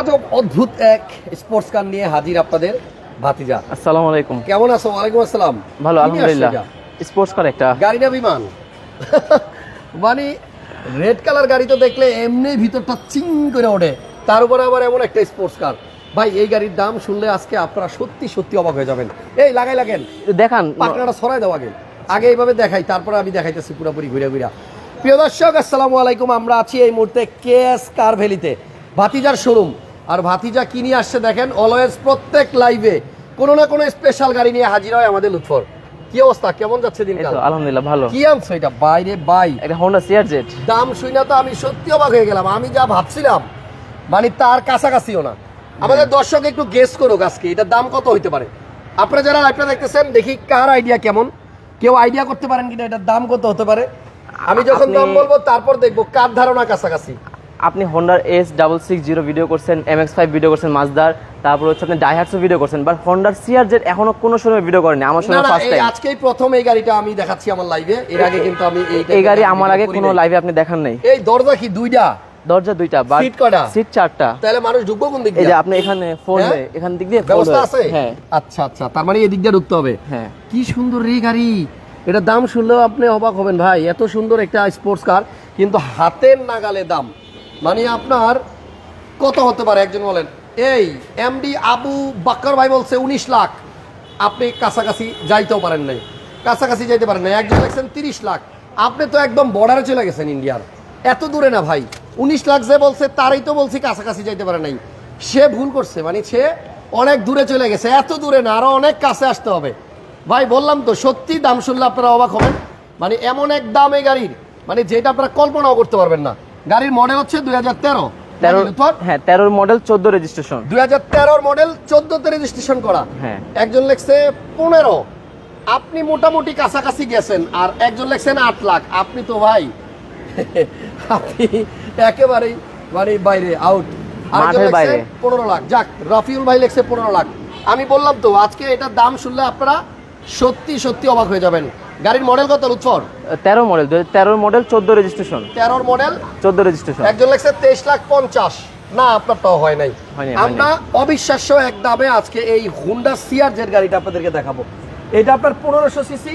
আজব অদ্ভুত এক স্পোর্টস কার নিয়ে হাজির আপনাদের ভাতিজা। আসসালামু আলাইকুম। কেমন আছো? ওয়ালাইকুম আসসালাম। ভালো কি আলহামদুলিল্লাহ। স্পোর্টস কার একটা। গাড়ি না বিমান? মানে রেড কালার গাড়ি তো দেখলে এমনি ভিতরটা চিং করে ওঠে। তার উপরে আবার এমন একটা স্পোর্টস কার ভাই এই গাড়ির দাম শুনলে আজকে আপনারা সত্যি সত্যি অবাক হয়ে যাবেন। এই লাগাই লাগেন। দেখান। পাকনাটা সরাই দাও আগে। আগে এইভাবে দেখাই তারপরে আমি দেখাইতেছি পুরোপুরি ঘুরে ঘুরে। প্রিয় দর্শক আসসালামু আলাইকুম। আমরা আছি এই মুহূর্তে কেএস কার ভ্যালিতে ভাতিজার শোরুম আর ভাতিজা কি নিয়ে আসছে দেখেন? অলওয়েজ প্রত্যেক লাইভে কোনো না কোনো স্পেশাল গাড়ি নিয়ে হাজির হয় আমাদের লুৎফর। কি অবস্থা? কেমন যাচ্ছে দিনকাল? আলহামদুলিল্লাহ ভালো। কি আনছো এটা? বাইরে বাই। একটা হোন্ডা সিআর জেড দাম তো আমি সত্যি অবাক হয়ে গেলাম। আমি যা ভাবছিলাম মানে তার কাছাকাছিও না। আমাদের দর্শক একটু গেস করুক আজকে এটার দাম কত হইতে পারে? আপনারা যারা লাইভটা দেখতেছেন দেখি কার আইডিয়া কেমন। কেউ আইডিয়া করতে পারেন কিনা এটার দাম কত হতে পারে? আমি যখন দাম বলব তারপর দেখব কার ধারণা কাছাকাছি। আপনি হন্ডার S double six zero video করছেন এম এক্স ফাইভ ভিডিও করছেন মাজদার তারপর হচ্ছে আপনি ডাইহার্সও ভিডিও করছেন বাট হোন্ডার সিআর জেড এখনও কোনো সময় ভিডিও করেনি আমার না ফার্স্ট এই টাইম আজকেই প্রথম এই গাড়িটা আমি দেখাচ্ছি আমার লাইভে এর আগে কিন্তু আমি এই এই গাড়ি আমার আগে কোনো লাইভে আপনি দেখান নাই। এই দরজা কি দুইটা? দরজা দুইটা বাট Seat কয়টা? সিট চারটা। তাহলে মানুষ ঢুকবো কোন দিক দিয়ে এই যে আপনি এখানে ফোল্ড হ্যাঁ? এখান দিক দিয়ে ব্যবস্থা আছে? হ্যাঁ। আচ্ছা আচ্ছা তার মানে এদিক দিয়ে ঢুকতে হবে। হ্যাঁ। কি সুন্দর রে গাড়ি। এটা দাম শুনলেও আপনি অবাক হবেন ভাই এত সুন্দর একটা স্পোর্টস কার কিন্তু হাতের নাগালে দাম। মানে আপনার কত হতে পারে? একজন বলেন। এই, এমডি আবু বাক্কর ভাই বলছে উনিশ লাখ। আপনি কাছাকাছি যাইতেও পারেন নাই। কাছাকাছি যাইতে পারেন নাই। একজন লাগছেন তিরিশ লাখ। আপনি তো একদম বর্ডারে চলে গেছেন ইন্ডিয়ার। এত দূরে না ভাই। উনিশ লাখ যে বলছে, তারই তো বলছি কাছাকাছি যাইতে পারে নাই। সে ভুল করছে। মানে সে অনেক দূরে চলে গেছে। এত দূরে না আরও অনেক কাছে আসতে হবে। ভাই, বললাম তো, সত্যি দাম শুনলে আপনারা অবাক হবেন। মানে এমন এক দাম এই গাড়ির মানে যেটা আপনারা কল্পনাও করতে পারবেন না। গাড়ির মডেল হচ্ছে দুই হাজার তেরো। হ্যাঁ তেরোর মডেল চোদ্দ রেজিস্ট্রেশন দুই হাজার তেরোর মডেল চোদ্দতে রেজিস্ট্রেশন করা। হ্যাঁ। একজন লেখছে পনেরো। আপনি মোটামুটি কাছাকাছি গেছেন আর একজন লেখছেন আট লাখ। আপনি তো ভাই আপনি একেবারেই মানে বাইরে আউট। পনেরো লাখ। যাক রাফিউল ভাই লেখছে পনেরো লাখ। আমি বললাম তো আজকে এটার দাম শুনলে আপনারা সত্যি সত্যি অবাক হয়ে যাবেন। গাড়ির মডেল কত লুৎফর? তেরো মডেল দু তেরোর মডেল চোদ্দ রেজিস্ট্রেশন। তেরোর মডেল? চোদ্দ রেজিস্ট্রেশন। একজন লেখছে তেইশ লাখ পঞ্চাশ। না আপনারটাও হয় নাই। আমরা অবিশ্বাস্য এক দামে আজকে এই হুন্ডা সিআর জেড গাড়িটা আপনাদেরকে দেখাবো। এটা আপনার পনেরোশো সিসি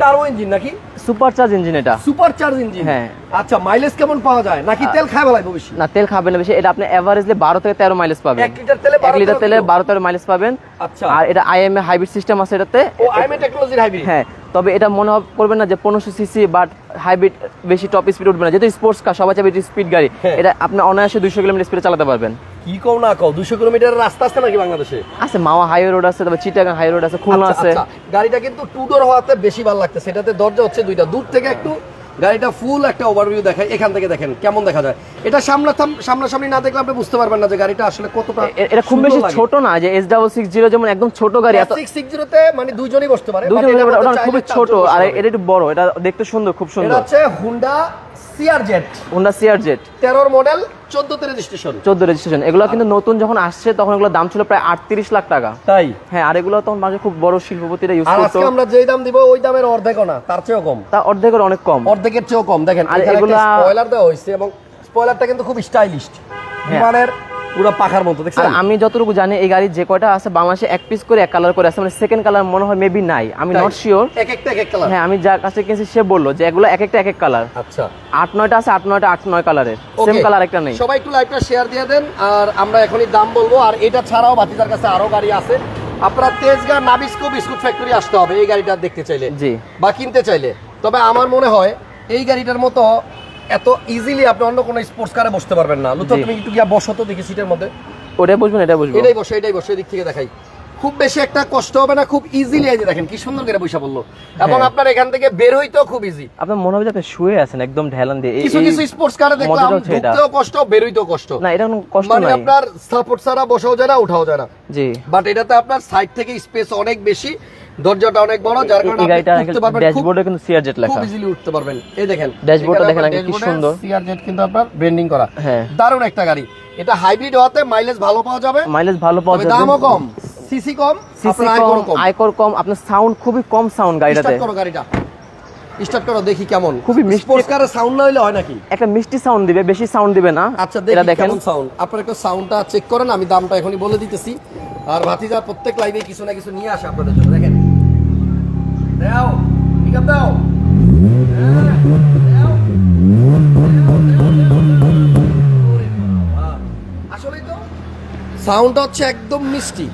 টার্বো ইঞ্জিন নাকি? সুপার চার্জ ইঞ্জিন এটা। সুপার চার্জ ইঞ্জিন হ্যাঁ। আচ্ছা মাইলেজ কেমন পাওয়া যায়? নাকি তেল খায় বেলায় বেশি? না তেল খাবেন না বেশি। এটা আপনি এভারেজলি বারো থেকে তেরো মাইলেজ পাবেন। এক লিটার তেলে এক লিটার তেলে বারো তেরো মাইলেজ পাবেন। আচ্ছা। আর এটা আইএমএ হাইব্রিড সিস্টেম আছে এটাতে। ও আইএমএ টেকনোলজির হাইব্রিড হ্যাঁ। তবে এটা মনে করবেন না যে পনেরোশো সিসি বাট হাইব্রিড বেশি টপ স্পিড উঠবে না। যেহেতু স্পোর্টস কার সবাই চাবে স্পিড গাড়ি। হ্যাঁ। এটা আপনি অনায়াসে দুইশো কিলোমিটার স্পিডে চালাতে পারবেন। কি কও না কও দুশো কিলোমিটার রাস্তা আছে নাকি বাংলাদেশে? আছে মাওয়া হাইওয়ে রোড আছে তারপর চিটাগাং হাই রোড আছে খুলনা আচ্ছা, আছে। আচ্ছা। গাড়িটা কিন্তু টু ডোর হওয়াতে বেশি ভালো লাগছে সেটাতে দরজা হচ্ছে দুইটা দূর থেকে একটু গাড়িটা ফুল একটা ওভারভিউ দেখায়। এখান থেকে দেখেন কেমন দেখা যায়। এটা সামনা সামনাসামনি না দেখলে আপনি বুঝতে পারবেন না যে গাড়িটা আসলে কতটা এটা খুব বেশি ছোট না যে এস ডাবল সিক্স জিরো যেমন একদম ছোট গাড়ি এত সিক্স সিক্স জিরোতে মানে দুজনেই বসতে পারে খুবই ছোট আর এটা একটু বড় এটা দেখতে সুন্দর খুব এটা সুন্দর। হচ্ছে Honda CR Z. Honda C R Z তেরোর মডেল চোদ্দ রেজিস্ট্রেশন চোদ্দ রেজিস্ট্রেশন এগুলো কিন্তু নতুন যখন আসছে তখন এগুলো দাম ছিল প্রায় আটত্রিশ লাখ টাকা। তাই? হ্যাঁ আর এগুলো তখন মাঝে খুব বড় শিল্পপতিরা ইউজ করতো। আজকে আমরা যেই দাম দিব ওই দামের অর্ধেকও না তার চেয়েও কম। তা অর্ধেকের অনেক কম। অর্ধেকের চেয়েও কম। দেখেন আর এগুলো এগুলা- স্পয়লার দেওয়া হয়েছে এবং স্পয়লারটা কিন্তু খুব স্টাইলিশ হ্যাঁ। বিমানের পুরো পাখার মতো দেখছেন? আমি যতটুকু জানি এই গাড়ি যে কয়টা আছে বাংলাদেশে এক পিস করে এক কালার করে আছে। মানে সেকেন্ড কালার মনে হয় মেবি নাই। আমি নট শিওর এক একটা এক এক কালার হ্যাঁ আমি যার কাছে কিনেছি সে বলল যে এগুলো এক একটা এক এক কালার আচ্ছা। আট নয়টা আছে আট নয়টা আট নয় কালারের সেম কালার একটা নেই। সবাই একটু লাইভটা শেয়ার দিয়ে দেন আর আমরা এখনই দাম বলব। আর এটা ছাড়াও বাতিদার কাছে আরও গাড়ি আছে। আপনারা তেজগাঁ নাবিস্কো বিস্কুট ফ্যাক্টরি আসতে হবে এই গাড়িটা দেখতে চাইলে। জি। বা কিনতে চাইলে। তবে আমার মনে হয় এই গাড়িটার মতো এত ইজিলি আপনি অন্য কোনো স্পোর্টস কারে বসতে পারবেন না। লুতো তুমি একটু গিয়া বসো তো দেখি সিটের মধ্যে। ওটাই বুঝবেন এটা বুঝব এটাই বসো এটাই বসো এদিক থেকে দেখাই। খুব বেশি একটা কষ্ট হবে না খুব ইজিলি এই দেখেন কি সুন্দর করে বৈশা বলল এবং হ্যাঁ। আপনার এখান থেকে বের হইতেও খুব ইজি আপনার মনে হবে যে আপনি শুয়ে আছেন একদম ঢেলান দিয়ে। কিছু কিছু স্পোর্টস কারে দেখলাম ঢুকতেও কষ্ট বের হইতেও কষ্ট। না এটা কোনো কষ্ট মানে আপনার সাপোর্ট ছাড়া বসাও যায় না উঠাও যায় না। জি। বাট এটাতে আপনার সাইড থেকে স্পেস অনেক বেশি। দরজাটা অনেক বড় যার কারণে এই গাড়িটা ড্যাশবোর্ডে কিন্তু লেখা খুব ইজিলি উঠতে পারবেন। এই দেখেন ড্যাশবোর্ডটা দেখেন আগে কি সুন্দর। কিন্তু আপনার ব্র্যান্ডিং করা। হ্যাঁ। দারুণ একটা গাড়ি। এটা হাইব্রিড হওয়াতে মাইলেজ ভালো পাওয়া যাবে। মাইলেজ ভালো পাওয়া যাবে। দামও কম। সিসি কম আপনার কম আয়কর কম আপনার সাউন্ড খুবই কম সাউন্ড গাড়িটাতে। স্টার্ট করো গাড়িটা। স্টার্ট করো দেখি কেমন। খুবই মিষ্টি- কারের সাউন্ড না হইলে হয় নাকি? একটা মিষ্টি সাউন্ড দিবে বেশি সাউন্ড দিবে না। আচ্ছা দেখি দেখেন। সাউন্ড আপনারা একটু সাউন্ডটা চেক করেন আমি দামটা এখনই বলে দিতেছি। আর ভাতিজা প্রত্যেক লাইভে কিছু না কিছু নিয়ে আসে আপনাদের জন্য। দেখেন হ্যাঁ, দাও। দাও, দাও, দাও, দাও। ওরে বাবা। আসলেই তো সাউন্ডটা হচ্ছে একদম মিষ্টি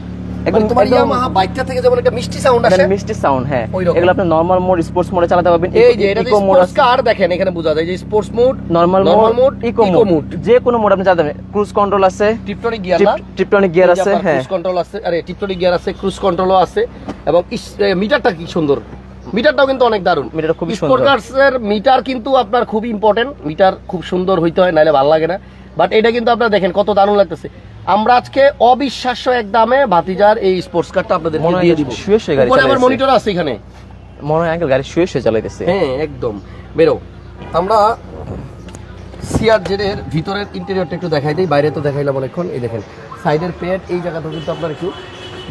একদম একদম- তোমার ইয়ামাহা বাইকটা থেকে যেমন একটা মিষ্টি সাউন্ড আসে মিষ্টি সাউন্ড হ্যাঁ। এগুলো আপনি নরমাল মোড স্পোর্টস মোডে চালাতে পারবেন এই যে এটা স্পোর্টস কার দেখেন এখানে বোঝা যায় যে sports mode normal mode eco mode যে কোনো মোড আপনি চালাতে পারবেন। ক্রুজ কন্ট্রোল আছে টিপটনিক গিয়ার না? ট্রিপটনিক গিয়ার আছে হ্যাঁ। ক্রুজ কন্ট্রোল আছে আরে টিপটনিক গিয়ার আছে ক্রুজ কন্ট্রোলও আছে এবং ইস- এ, মিটারটা কি সুন্দর। মিটারটাও কিন্তু অনেক দারুণ। মিটারটা খুবই সুন্দর। কার্সের মিটার কিন্তু আপনার খুব ইম্পর্টেন্ট মিটার খুব সুন্দর হইতে হয় নাহলে ভালো লাগে না। বাট এটা কিন্তু আপনারা দেখেন কত দারুণ লাগতেছে। আমরা আজকে অবিশ্বাস্য এক দামে ভাতিজার এই স্পোর্টস কারটা আপনাদের দিয়ে দিব। শুয়ে শুয়ে গাড়ি আমার মনিটর আছে এখানে। মনে হয় আঙ্কেল গাড়ি শুয়ে শুয়ে চালাইতেছে। হ্যাঁ একদম। বেরো। আমরা সিআরজেড এর ভিতরের ইন্টেরিয়রটা একটু দেখাই দিই বাইরে তো দেখাইলাম অনেকক্ষণ। এই দেখেন সাইডের পেড এই জায়গাটাও কিন্তু আপনার একটু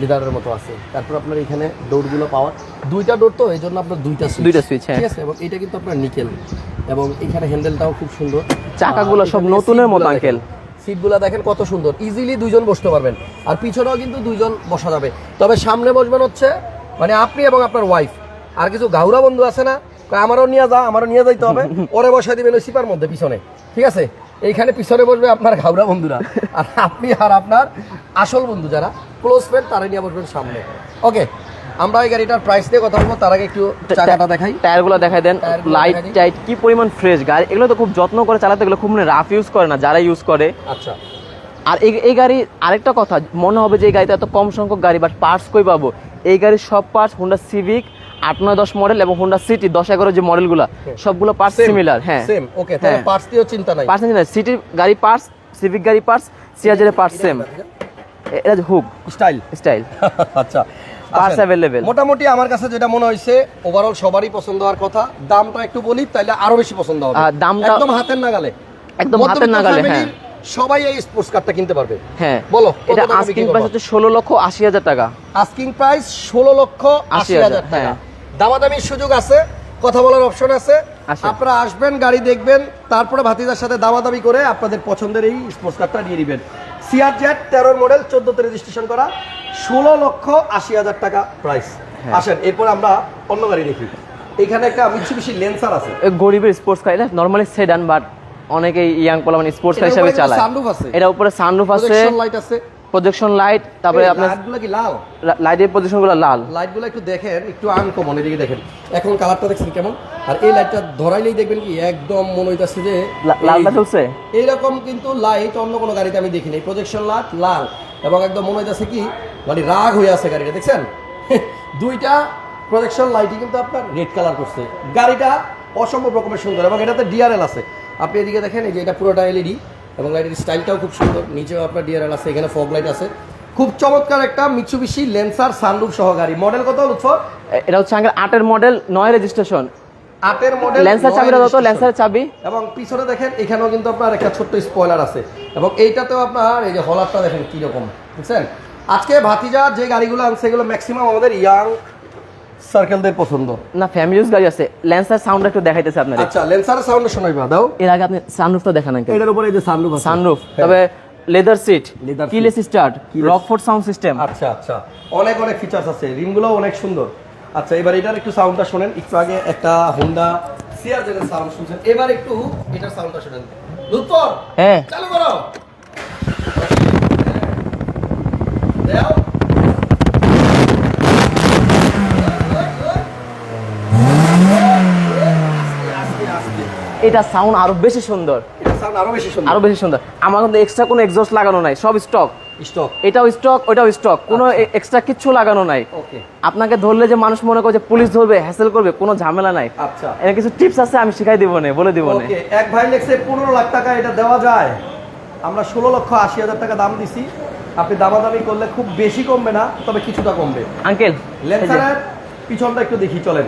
লিদারের মতো আছে। তারপর আপনার এখানে ডোরগুলো পাওয়ার দুইটা ডোর তো এই জন্য আপনার দুইটা। দুইটা switch, হ্যাঁ। ঠিক আছে? এবং এটা কিন্তু আপনার নিকেল এবং এখানে হ্যান্ডেলটাও খুব সুন্দর। চাকাগুলো সব নতুনের মতো, আঙ্কেল। সিটগুলো দেখেন কত সুন্দর। ইজিলি দুইজন বসতে পারবেন। আর পিছনেও কিন্তু দুইজন বসা যাবে। তবে সামনে বসবেন হচ্ছে মানে আপনি এবং আপনার ওয়াইফ আর কিছু গাউরা বন্ধু আছে না আমারও নিয়ে যা আমারও নিয়ে যাইতে হবে। ওরে বসাই দিবেন ওই সিপার মধ্যে পিছনে। ঠিক আছে? এইখানে পিছনে বসবে আপনার ঘাউরা বন্ধুরা। আর আপনি আর আপনার আসল বন্ধু যারা ক্লোজ ফ্রেন্ড তারা নিয়ে বসবেন সামনে। ওকে আমরা এই গাড়িটার প্রাইস দিয়ে কথা বলব তার আগে একটু চাকাটা দেখাই। টায়ারগুলো দেখাই দেন লাইট টাইট কি পরিমাণ ফ্রেশ গাড়ি এগুলো তো খুব যত্ন করে চালাতে গেলে খুব মানে রাফ ইউজ করে না যারা ইউজ করে। আচ্ছা। আর এই গাড়ি আরেকটা কথা মনে হবে যে এই গাড়িতে এত কম সংখ্যক গাড়ি বাট পার্টস কই পাবো? এই গাড়ির সব পার্টস হোন্ডা সিভিক আট নয় দশ মডেল এবং হোন্ডা সিটি দশ এগারো যে মডেলগুলো সবগুলো পার্টস সিমিলার হ্যাঁ। সেম ওকে তাহলে হ্যাঁ। পার্টস দিয়েও চিন্তা নাই। পার্টস না সিটির গাড়ি পার্টস সিভিক গাড়ি পার্টস সিআরজের পার্টস সেম এটা হুক স্টাইল স্টাইল আচ্ছা। আসেন। available। মোটামুটি আমার কাছে যেটা মনে হয়েছে ওভারঅল সবারই পছন্দ হওয়ার কথা। দামটা একটু বলি তাহলে আরও বেশি পছন্দ হবে। দামটা- একদম হাতের নাগালে। একদম হাতের নাগালে, হ্যাঁ। সবাই এই স্পোর্টস কারটা কিনতে পারবে। হ্যাঁ। বলো, এটা আস্কিং প্রাইস হচ্ছে ষোলো লক্ষ আশি হাজার টাকা। আস্কিং প্রাইস ষোলো লক্ষ আশি হাজার টাকা। হ্যাঁ। দামাদামির সুযোগ আছে কথা বলার অপশন আছে। আপনারা আসবেন গাড়ি দেখবেন তারপরে ভাতিজার সাথে দামাদামি করে আপনাদের পছন্দের এই স্পোর্টস কারটা নিয়ে নেবেন। সিআর জেড তেরোর মডেল চোদ্দতে রেজিস্ট্রেশন করা। ষোলো লক্ষ আশি হাজার টাকা প্রাইস হ্যাঁ। আসেন এরপর আমরা অন্য গাড়ি দেখি। এখানে একটা মিচ্ছুবিশি লেন্সার আছে। গরিবের স্পোর্টস কার এটা নর্মালি সেডান বাট অনেকেই ইয়াং পোলা মানে স্পোর্টস কার হিসাবে চালায়। এটা উপরে সানরুফ আছে লাইট আছে। প্রজেকশন লাইট তারপরে আপনার লাইটগুলো কি লাল? লাইটের লাল। লাইটগুলো একটু দেখেন একটু আনকমন এদিকে দেখেন। এখন কালারটা দেখছেন কেমন? আর এই লাইটটা ধরাইলেই দেখবেন কি একদম মনে হইতাছে যে লালটা চলছে এইরকম কিন্তু লাইট অন্য কোনো গাড়িতে আমি দেখিনি। প্রজেকশন লাইট লাল। এবং একদম মনে হইতাছে কি মানে রাগ হয়ে আছে গাড়িটা দেখছেন? দুইটা প্রজেকশন লাইটই কিন্তু আপনার রেড কালার করছে। গাড়িটা অসম্ভব রকমের সুন্দর এবং এটাতে ডিআরএল আছে। আপনি এদিকে দেখেন এই যে এটা পুরোটা এলইডি এবং লাইটের স্টাইলটাও খুব সুন্দর। নিচেও আপনার ডিআরএল আছে এখানে ফগ লাইট আছে। খুব চমৎকার একটা মিচুবিশি লেন্সার সানরুফ সহ গাড়ি। মডেল কত লুৎফর এটা হচ্ছে আঙ্কেল আটের মডেল নয় রেজিস্ট্রেশন আটের মডেল ল্যান্সার চাবিটা দাও তো ল্যান্সারের চাবি। এবং পিছনে দেখেন এখানেও কিন্তু আপনার একটা ছোট্ট স্পয়লার আছে। এবং এইটাতেও আপনার এই যে হলারটা দেখেন কীরকম বুঝছেন? আজকে ভাতিজা যে গাড়িগুলো আনছে এগুলো ম্যাক্সিমাম আমাদের ইয়াং সার্কেলদের পছন্দ। না ফ্যামিলি ইউজ গাড়ি আছে। ল্যান্সার সাউন্ড একটু দেখাইতেছে আপনার আচ্ছা লেন্সারের সাউন্ড শোনাইবা দাও। এর আগে আপনি সানরুফটা দেখান আঙ্কেল। এটার উপরে এই যে সানরুফ আছে। সানরুফ হ্যাঁ। তবে leather seat keyless start Rockford sound system আচ্ছা আচ্ছা। অনেক অনেক ফিচার্স আছে। রিমগুলো অনেক সুন্দর। আচ্ছা এবার এটার একটু সাউন্ডটা শোনেন। একটু আগে একটা হোন্ডা এর সাউন্ড শুনছেন। এবার একটু এটার সাউন্ডটা শোনেন। হ্যাঁ। চালু করো দাও আস্তে আস্তে এটা সাউন্ড আরও বেশি সুন্দর। এটা সাউন্ড আরও বেশি সুন্দর। আরও বেশি সুন্দর। আমার কিন্তু এক্সট্রা কোনো এক্সস্ট লাগানো নাই সব স্টক স্টক এটাও স্টক ওটাও স্টক কোনো এক্সট্রা কিচ্ছু লাগানো নাই। ওকে আপনাকে ধরলে যে মানুষ মনে করে যে পুলিশ ধরবে হ্যাসেল করবে কোনো ঝামেলা নাই। আচ্ছা। এর কিছু টিপস আছে আমি শিখাই দিব না বলে দিব না। ওকে এক ভাই লেখছে পনেরো লাখ টাকা এটা দেওয়া যায়। আমরা ষোলো লক্ষ আশি হাজার টাকা দাম দিছি। আপনি দামাদামি করলে খুব বেশি কমবে না তবে কিছুটা কমবে। আঙ্কেল লেন্সারের পিছনটা একটু দেখি চলেন।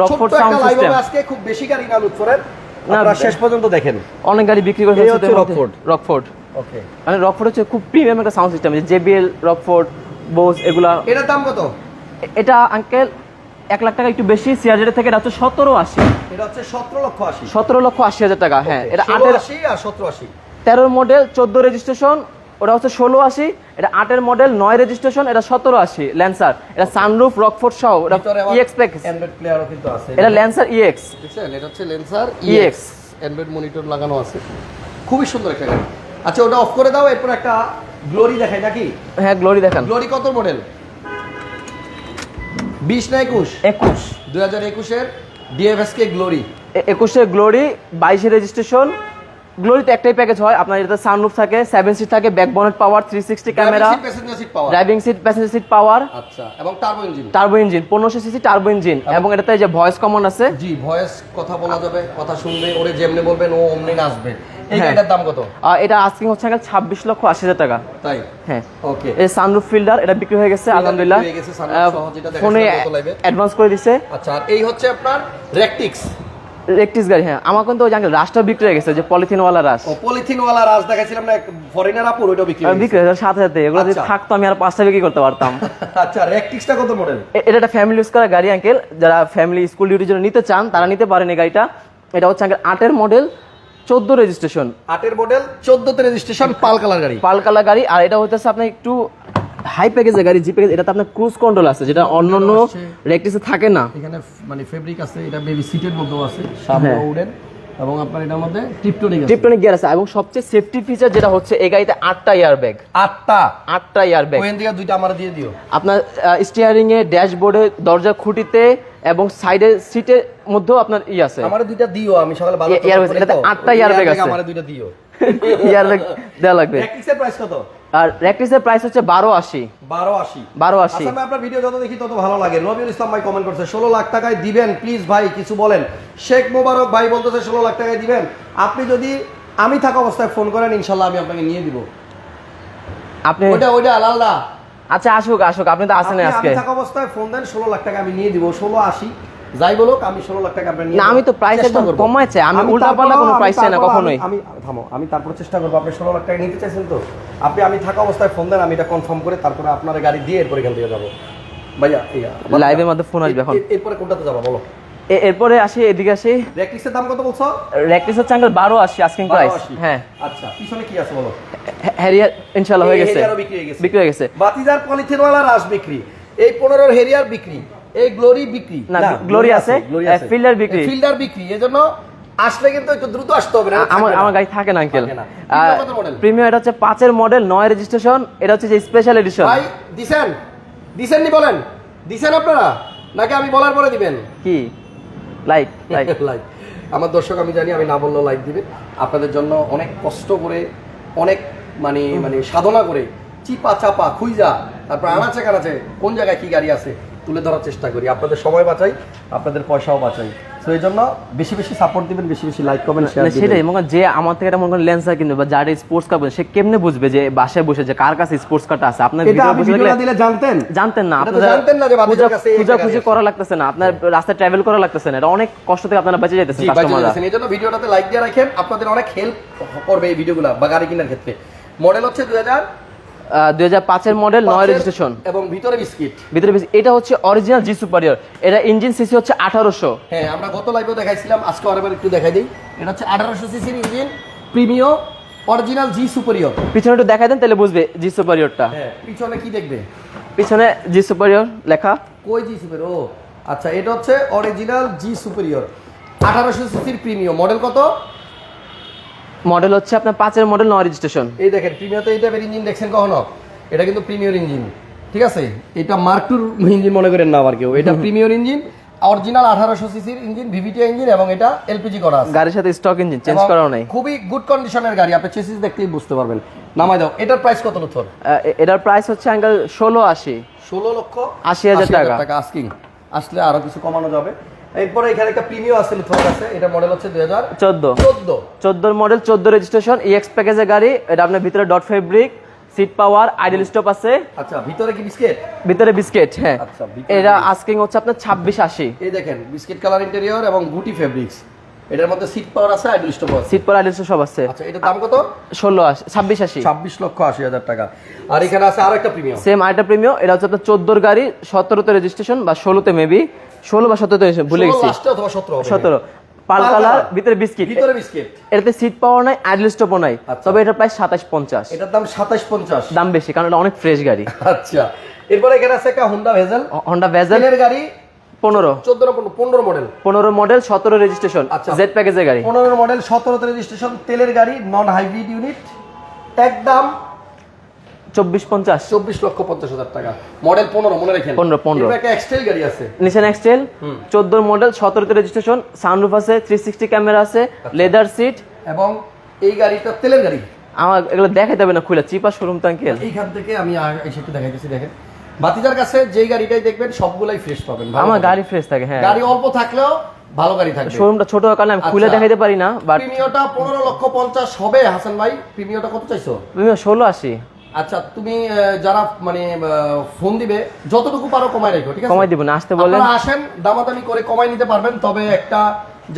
রকফোর্ড সাউন্ড সিস্টেম আজকে খুব বেশি গাড়ি না লুৎফরের আপনারা শেষ পর্যন্ত দেখেন। অনেক গাড়ি বিক্রি করে হচ্ছে। রকফোর্ড। রকফোর্ড ওকে মানে রকফোর্ড হচ্ছে খুব প্রিমিয়াম একটা sound system JBL Rockford Bose এগুলা। এটার দাম কত? এটা আঙ্কেল এক লাখ টাকা একটু বেশি সিআরজেড থেকে এটা হচ্ছে সতেরো আশি। এটা হচ্ছে সতেরো লক্ষ আশি। সতেরো লক্ষ আশি হাজার টাকা হ্যাঁ এটা আটের আশি আর সতেরো আশি। তেরোর মডেল চোদ্দ রেজিস্ট্রেশন ওটা হচ্ছে ষোলো আশি এটা আটের মডেল নয় রেজিস্ট্রেশন এটা সতেরো আশি ল্যান্সার এটা সানরুফ রকফোর্ড সহ এটা ইএক্স প্যাক অ্যান্ড্রয়েড প্লেয়ারও কিন্তু আছে। এটা ল্যান্সার ইএক্স এটা হচ্ছে Lancer EX EX Android monitor লাগানো আছে। খুবই সুন্দর একটা গাড়ি। আচ্ছা ওটা অফ করে দাও এরপর একটা গ্লোরি দেখাই নাকি? হ্যাঁ গ্লোরি দেখান। গ্লোরি কত মডেল বিশ না একুশ? একুশ। দুই হাজার একুশের ডিএফএসকে গ্লোরি একুশে গ্লোরি বাইশে রেজিস্ট্রেশন গ্লোরিতে একটাই প্যাকেজ হয়। আপনার এটাতে সানরুফ থাকে সেভেন সিট থাকে back bonnet power three sixty camera driving seat passenger seat power আচ্ছা এবং টার্বো ইঞ্জিন টার্বো ইঞ্জিন পনেরোশো সিসি টার্বো ইঞ্জিন এবং এটাতে যে ভয়েস কমন আছে। জি ভয়েস কথা বলা যাবে কথা শুনবে ওরে যেমনি বলবেন ও অমনি নাচবে। হ্যাঁ। দাম কত? এটা আস্কিং হচ্ছে ছাব্বিশ লক্ষ আশি হাজার টাকা। তাই? হ্যাঁ। ওকে এই সানরুফ ফিল্ডার এটা বিক্রি হয়ে গেছে আলহামদুলিল্লাহ। ফোনে অ্যাডভান্স করে দিছে। আচ্ছা এই হচ্ছে আপনার রেকটিক্স রেকটিস গাড়ি হ্যাঁ। আমার কিন্তু ওই জাঙ্গেল রাশটা বিক্রি হয়ে গেছে যে পলিথিনওয়ালা রাশ ও পলিথিন ওয়ালা রাজ দেখাইছিলাম না ফরেনার আপুর ওইটা বিক্রি বিক্রি হয়ে সাথে সাথে। এগুলো যদি আচ্ছা। থাকতো আমি আর পাঁচটা বিক্রি করতে পারতাম। আচ্ছা রেকটিক্সটা কত মডেল এটা একটা ফ্যামিলি ইউজ করা গাড়ি আঙ্কেল যারা ফ্যামিলি স্কুল ডিউটির জন্য নিতে চান তারা নিতে পারেন এই গাড়িটা। এটা হচ্ছে আঙ্কেল আটের মডেল চোদ্দ রেজিস্ট্রেশন আটের মডেল চোদ্দতে রেজিস্ট্রেশন পাল কালার গাড়ি। পালকালা গাড়ি আর এটা হচ্ছে আপনার একটু হাই প্যাকেজের গাড়ি জি প্যাকেজ এটাতে আপনার ক্রুজ কন্ট্রোল আছে যেটা অন্য অন্য রেকটিসে থাকে না। এখানে মানে ফেব্রিক আছে এটা বেবি সিটের মধ্যেও আছে সামনে হ্যাঁ। উডেন এবং আপনার এটার মধ্যে টিপটনিক আছে। টিপটনিক গিয়ার আছে এবং সবচেয়ে সেফটি ফিচার যেটা হচ্ছে এই গাড়িতে আটটা এয়ার ব্যাগ আটটা? আটটা এয়ার ব্যাগ ওখান থেকে দুইটা আমার দিয়ে দিও। আপনার স্টিয়ারিং এ ড্যাশবোর্ডে দরজা খুঁটিতে এবং সাইডের সিটের মধ্যেও আপনার ই আছে। আমার দুইটা দিও আমি সকালে বাজার এ- airbag, এটাতে আটটা airbag আছে। আমার দুইটা দিও। ইয়ার ব্যাগ দেওয়া লাগবে রেকটিক্সের প্রাইস কত? আর র্যাকটিসের প্রাইস হচ্ছে বারো আশি। বারো আশি। বারো আশি। আচ্ছা, আপনার ভিডিও যত দেখি তত ভালো লাগে। রবিউল ইসলাম ভাই কমেন্ট করছে ষোলো লাখ টাকায় দিবেন? প্লিজ ভাই কিছু বলেন। শেখ মোবারক ভাই বলতেছে ষোলো লাখ টাকায় দিবেন। আপনি যদি আমি থাকা অবস্থায় ফোন করেন ইনশাল্লাহ আমি আপনাকে নিয়ে দিব। আপনি আলাদা আচ্ছা আসুক আসুক। আপনি তো আসেন আপনি আজকে। আমি থাকা অবস্থায় ফোন দেন ষোলো লাখ টাকা আমি নিয়ে দিব। ষোলো আশি। যাই বলুক আমি ষোলো লাখ টাকা আপনার না, আমি তো চেষ্টা একদম। চাই, আমি উল্টাপাল্টা তারপরেও- কোনো price চাই না কখনোই। আমি- থামো আমি তারপর চেষ্টা করব। আপনি ষোলো লাখ টাকা নিতে চাইছেন তো? আপনি আমি থাকা অবস্থায় ফোন দেন আমি এটা কনফার্ম করে তারপরে আপনার গাড়ি দিয়ে এরপর এখান থেকে যাব। ভাইয়া লাইভের মধ্যে ফোন আসবে এখন। এরপরে কোনটাতে যাব বলো। এরপরে আসি এদিকে আসি। রেকটিক্সের দাম কত বলছো? র্যাকটিস হচ্ছে আঙ্কেল বারো আশি আস্কিং প্রাইস হ্যাঁ। আচ্ছা পিছনে কি আছে বলো? হ্যারিয়ার ইনশাল্লাহ হয়ে গেছে। বিক্রি হয়ে গেছে। বিক্রি হয়ে গেছে। বাতিজার পলিথিনওয়ালা রাস বিক্রি। এই পনেরোর হেরিয়ার বিক্রি। এই গ্লোরি বিক্রি। না, গ্লোরি আছে, ফিল্ডার বিক্রি। ফিল্ডার বিক্রি এজন্য আসলে কিন্তু একটু দ্রুত আসতে হবে না আমার আমার গাড়ি থাকে না আঙ্কেল? প্রিমিয়াম এটা হচ্ছে পাঁচের মডেল নয় রেজিস্ট্রেশন এটা হচ্ছে যে স্পেশাল এডিশন ভাই দিছেন? দিছেন নি বলেন? দিছেন আপনারা? নাকি আমি বলার পরে দিবেন? কি? লাইক লাইক লাইক আমার দর্শক আমি জানি আমি না বললেও লাইক দিবে আপনাদের জন্য অনেক কষ্ট করে অনেক মানে মানে সাধনা করে চিপা চাপা খুইজা তারপর আনাচে কানাচে কোন জায়গায় কি গাড়ি আছে তুলে ধরার চেষ্টা করি। আপনাদের সময় বাঁচাই আপনাদের পয়সাও বাঁচাই। তো এই জন্য বেশি বেশি সাপোর্ট দিবেন বেশি বেশি লাইক না, শেয়ার সেটাই মনে যে আমার থেকে এটা মনে করেন লেন্সার কিনবে বা যার স্পোর্টস কার সে কেমনে বুঝবে যে বাসায় বসে যে কার কাছে স্পোর্টস কারটা আছে? আপনার ভিডিও ভিডিওটা দেখলে দিলে জানতেন। জানতেন না আপনারা জানতেন না যে খোঁজা- কাছে জায়গায় আছে। করা লাগতেছে না আপনার রাস্তায় ট্রাভেল করা লাগতেছে না এটা অনেক কষ্ট থেকে আপনারা বেঁচে যাইতেছেন কাস্টমাররা এই জন্য ভিডিওটাতে লাইক দিয়ে রাখেন আপনাদের অনেক হেল্প করবে এই ভিডিওগুলো বা গাড়ি কেনার ক্ষেত্রে। মডেল হচ্ছে দুই হাজার হাজার দুই হাজার পাঁচের মডেল নয় রেজিস্ট্রেশন এবং ভিতরে বিস্কিট। ভিতরে বেশি- এটা হচ্ছে অরিজিনাল জি সুপারিয়র এটা ইঞ্জিন সিসি হচ্ছে আঠারোশো। হ্যাঁ আমরা গত লাইভেও দেখাইছিলাম আজকে আরেকবার একটু দেখাই দিই। এটা হচ্ছে আঠারোশো সিসির engine Premio original G superior পিছনে একটু দেখাই দেন তাহলে বুঝবে জি সুপারিয়রটা হ্যাঁ পিছনে কি দেখবে? পিছনে জি সুপারিয়র লেখা। কই জি সুপার ও আচ্ছা এটা হচ্ছে অরিজিনাল জি সুপারিয়র আঠারোশো সিসির প্রিমিও মডেল কত? মডেল হচ্ছে আপনার পাঁচের মডেল নয় রেজিস্ট্রেশন এই দেখেন প্রিমিয়তে এই টাইপের ইঞ্জিন দেখছেন কখনো? এটা কিন্তু প্রিমিয়র ইঞ্জিন ঠিক আছে? এটা মার্ক টুর ইঞ্জিন মনে করেন না আবার কেউ। এটা প্রিমিয়র ইঞ্জিন অরিজিনাল আঠারোশো সিসির ইঞ্জিন ভিভিটি ইঞ্জিন এবং এটা এলপিজি করা আছে। গাড়ির সাথে স্টক ইঞ্জিন চেঞ্জ করাও নাই। খুবই গুড কন্ডিশনের গাড়ি আপনি চেসিস দেখলেই বুঝতে পারবেন। নামাই দাও এটার প্রাইস কত লুথর এটার প্রাইস হচ্ছে আঙ্কেল ষোলো আশি। ষোলো লক্ষ আশি হাজার টাকা। টাকা আস্কিং আসলে আরও কিছু কমানো যাবে। এরপরে এখানে একটা প্রিমিয় আছে লুথর আছে এটা মডেল হচ্ছে দুই হাজার চোদ্দ। চোদ্দ। চোদ্দোর মডেল চোদ্দ রেজিস্ট্রেশন ইএক্স প্যাকেজের গাড়ি এটা আপনার ভিতরে dot fabric seat power idle stop আছে। আচ্ছা ভিতরে কি বিস্কিট ভিতরে বিস্কেট হ্যাঁ। আচ্ছা, এটা আস্কিং হচ্ছে আপনার ছাব্বিশ আশি। এই দেখেন বিস্কিট কালার ইন্টেরিয়র এবং গুটি ফেব্রিক্স এটার মধ্যে সিট পাওয়ার আছে আইডল স্টপ আছে। সিট পর আইডিয়াল সব আছে। আচ্ছা এটার দাম কত? ষোলো আশি ছাব্বিশ আশি। ছাব্বিশ লক্ষ আশি হাজার টাকা। আর এখানে আছে আরও একটা প্রিমিয়াম সেম আইটা প্রিমিয়াম এটা হচ্ছে আপনার চোদ্দোর গাড়ি সতেরোতে রেজিস্ট্রেশন বা ষোলোতে মেবি ষোলো বা সতেরো ভুলে গেছি। সতেরো হবে পাল কালার। ভিতরে বিস্কিট। ভিতরে বিস্কিট। এটাতে সিট পাওয়ার নাই আইডল স্টপও নাই। আচ্ছা। তবে এটা প্রায় সাতাশ পঞ্চাশ। এটার দাম সাতাশ পঞ্চাশ। দাম বেশি কারণ এটা অনেক ফ্রেশ গাড়ি। আচ্ছা। এরপরে এখানে আছে একটা হোন্ডা ভেজেল হন্ডা ভেজেল তেলের গাড়ি পনেরো। চোদ্দ না পনেরো? পনেরো মডেল পনেরো মডেল সতেরো রেজিস্ট্রেশন আচ্ছা। জেড প্যাকেজের গাড়ি। পনেরো মডেল সতেরোতে রেজিস্ট্রেশন তেলের গাড়ি নন হাইব্রিড ইউনিট একদম চব্বিশ পঞ্চাশ। চব্বিশ লক্ষ পঞ্চাশ হাজার টাকা। মডেল পনেরো মনে রেখেন। 15, 15 এরপর একটা এক্সটেল গাড়ি আছে। নিশান এক্সটেল চোদ্দোর মডেল সতেরোতে রেজিস্ট্রেশন সানরুফ আছে থ্রি সিক্সটি ক্যামেরা আছে আচ্ছা। লেদার সিট এবং এই গাড়িটা তেলের গাড়ি। আমার এগুলো না খুলে। চিপা শোরুম এইখান থেকে আমি এই সেটা দেখাইতেছি দেখেন। বাতিজার কাছে যেই গাড়িটাই দেখবেন সবগুলাই ফ্রেশ পাবেন আমার গাড়ি ফ্রেশ থাকে হ্যাঁ। গাড়ি অল্প থাকলেও ভালো গাড়ি থাকবে। শোরুমটা ছোট কারণে আমি খুলে আচ্ছা। দেখাইতে পারি না বাট প্রিমিয়টা পনেরো লক্ষ পঞ্চাশ হবে হাসান ভাই। প্রিমিয়টা কত চাইছো? তুমি ষোলো আশি। আচ্ছা তুমি যারা মানে ফোন দিবে যতটুকু পারো কমাই রাখো ঠিক আছে? কমাই দিব না আসতে বলেন আসেন দামাদামি করে কমাই নিতে পারবেন তবে একটা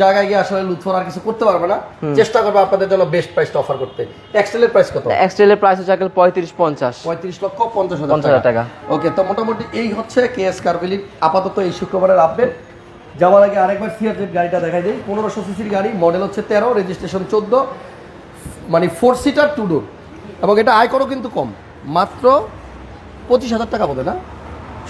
জায়গায় গিয়ে আসলে লুৎফর আর কিছু করতে পারবে না। চেষ্টা করবে আপনাদের জন্য বেস্ট প্রাইসটা অফার করতে। এক্সেলের প্রাইস কত? এক্সটেলের প্রাইস হচ্ছে আঙ্কেল পঁয়ত্রিশ পঞ্চাশ। পঁয়ত্রিশ লক্ষ পঞ্চাশ হাজার টাকা। ওকে তো মোটামুটি এই হচ্ছে কে এস কারভেলির আপাতত এই শুক্রবারের আপডেট যাওয়ার আগে আরেকবার সিআরজেড গাড়িটা দেখাই দিই। পনেরোশো সিসির গাড়ি মডেল হচ্ছে তেরো রেজিস্ট্রেশন চোদ্দ। মানে ফোর সিটার টু ডোর এবং এটা আয় করো কিন্তু কম। মাত্র পঁচিশ হাজার টাকা বোধ না?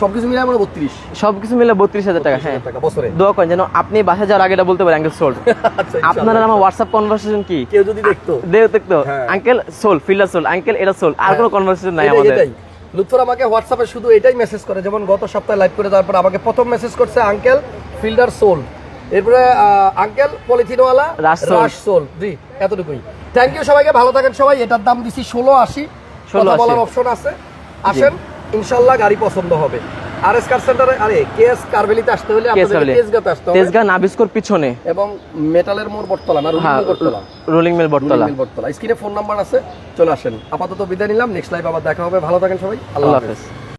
সব কিছু মিলে আমরা বত্রিশ। সবকিছু মিলে বত্রিশ হাজার টাকা হ্যাঁ। বছরে। দোয়া করেন যেন আপনি বাসা যাওয়ার আগে বলতে পারেন আঙ্কেল সোল্ড আচ্ছা, আপনারা আমার হোয়াটসঅ্যাপ কনভারসেশন কি? কেউ যদি দেখতো। দেও দেখতো। হ্যাঁ। Uncle sold Fielder sold. Uncle এটা সোল। আর কোনো কনভারসেশন নাই আমাদের। লুৎফর আমাকে হোয়াটসঅ্যাপে শুধু এটাই মেসেজ করে যেমন গত সপ্তাহে লাইভ করে তারপর আমাকে প্রথম মেসেজ করছে আঙ্কেল ফিল্ডার সোল। এরপরে আঙ্কেল পলিথিনওয়ালা। Rush sold. জি এতটুকুই। থ্যাংক ইউ সবাইকে ভালো থাকেন সবাই। এটার দাম দিছি ষোলো আশি। 16 ষোলো বলার অপশন আছে। আসেন ইনশাল্লাহ গাড়ি পছন্দ হবে। আর এস কার সেন্টারে আরে আসতে হলে আপনাদের তেজগাঁতে আসতে হবে। তেজগা নাবিস্কোর পিছনে। এবং মেটালের মোড় বটতলা না রুলিং হ্যাঁ বটতলা। রোলিং মিল বটতলা। রুলিং বটতলা। স্ক্রিনে ফোন নাম্বার আছে চলে আসেন। আপাতত বিদায় নিলাম নেক্সট লাইভ আবার দেখা হবে। ভালো থাকেন সবাই আল্লাহ হাফেজ।